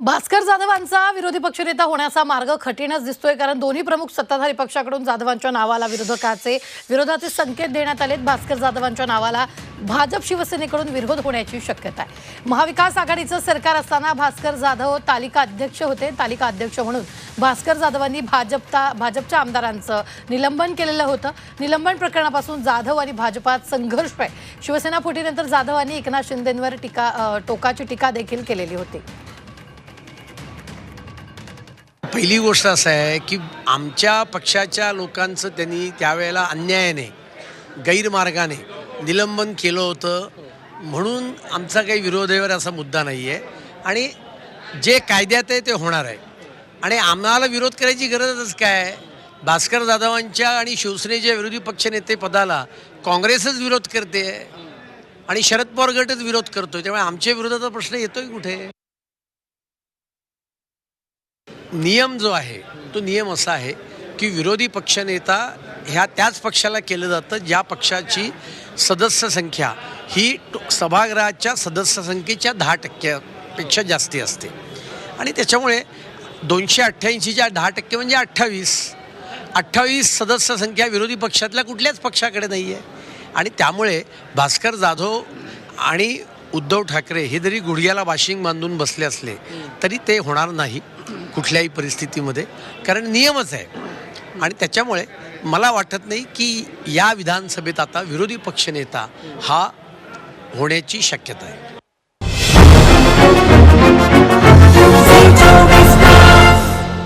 भास्कर जाधवांचा विरोधी पक्षनेता होण्याचा मार्ग कठीणच दिसतोय कारण दोन्ही प्रमुख सत्ताधारी पक्षाकडून जाधवांच्या नावाला विरोधकाचे विरोधाचे संकेत देण्यात आलेत. भास्कर जाधवांच्या नावाला भाजप शिवसेनेकडून विरोध होण्याची शक्यता आहे. महाविकास आघाडीचं सरकार असताना भास्कर जाधव तालिका अध्यक्ष होते. तालिका अध्यक्ष म्हणून भास्कर जाधवांनी भाजपता भाजपच्या आमदारांचं निलंबन केलेलं होतं. निलंबन प्रकरणापासून जाधव आणि भाजपात संघर्ष आहे. शिवसेना फुटीनंतर जाधवांनी एकनाथ शिंदेंवर टीका टोकाची टीका देखील केलेली होती. पहिली गोष्ट असं आहे की आमच्या पक्षाच्या लोकांचं त्यांनी त्यावेळेला अन्यायाने गैरमार्गाने निलंबन केलं होतं. म्हणून आमचा काही विरोधावर असा मुद्दा नाही आहे आणि जे कायद्यात आहे ते होणार आहे. आणि आम्हाला विरोध करायची गरजच काय? भास्कर जाधवांच्या आणि शिवसेनेच्या विरोधी पक्षनेते पदाला काँग्रेसच विरोध करते. आणि शरद पवार गटच विरोध करतोय. त्यामुळे आमच्या विरोधाचा प्रश्न येतोय कुठे? नियम जो आहे तो नियम असा आहे की विरोधी पक्षनेता ह्या त्याच पक्षाला केलं जातं ज्या पक्षाची सदस्य संख्या ही टो- सभागृहाच्या सदस्य संख्येच्या दहा टक्क्यापेक्षा जास्ती असते. आणि त्याच्यामुळे दोनशे अठ्ठ्याऐंशीच्या दहा टक्के म्हणजे अठ्ठावीस. अठ्ठावीस सदस्य संख्या विरोधी पक्षातल्या कुठल्याच पक्षाकडे नाही आहे आणि त्यामुळे भास्कर जाधव आणि उद्धव ठाकरे हे जरी गुडघ्याला वाशिंग बांधून बसले असले तरी ते होणार नाही. कुठल्याही परिस्थितीमध्ये. कारण नियमच आहे. आणि त्याच्यामुळे मला वाटत नाही की या विधानसभेत आता विरोधी पक्षनेता हा होण्याची शक्यता आहे.